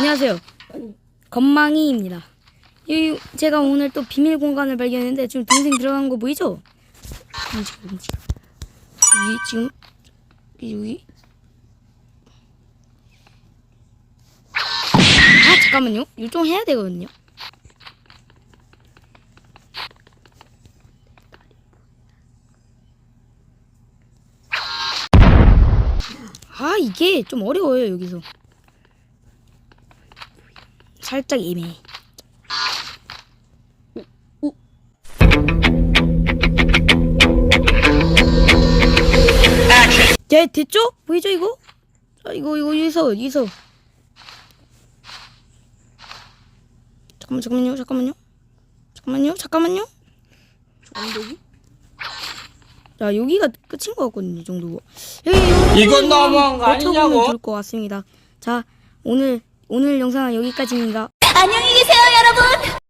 안녕하세요. 건망이입니다. 이 제가 오늘 또 비밀 공간을 발견했는데 지금 동생 들어간 거 보이죠? 움직여 움직여. 여기 지금 여기 아 잠깐만요. 요청해야 되거든요. 아 이게 좀 어려워요 여기서. 살짝 애매해. 오. 네, 됐죠? 보이죠 이거? 자, 이거 이거 여기서 여기서. 잠깐만 잠깐만요 잠깐만요 잠깐만요 잠깐만요. 언덕이? 자 여기가 끝인 것 같거든요 이 정도. 여기 여기 이건 너무한 거 아니냐고? 것 같습니다. 자 오늘 오늘 영상은 여기까지입니다. 안녕히 계세요, 여러분.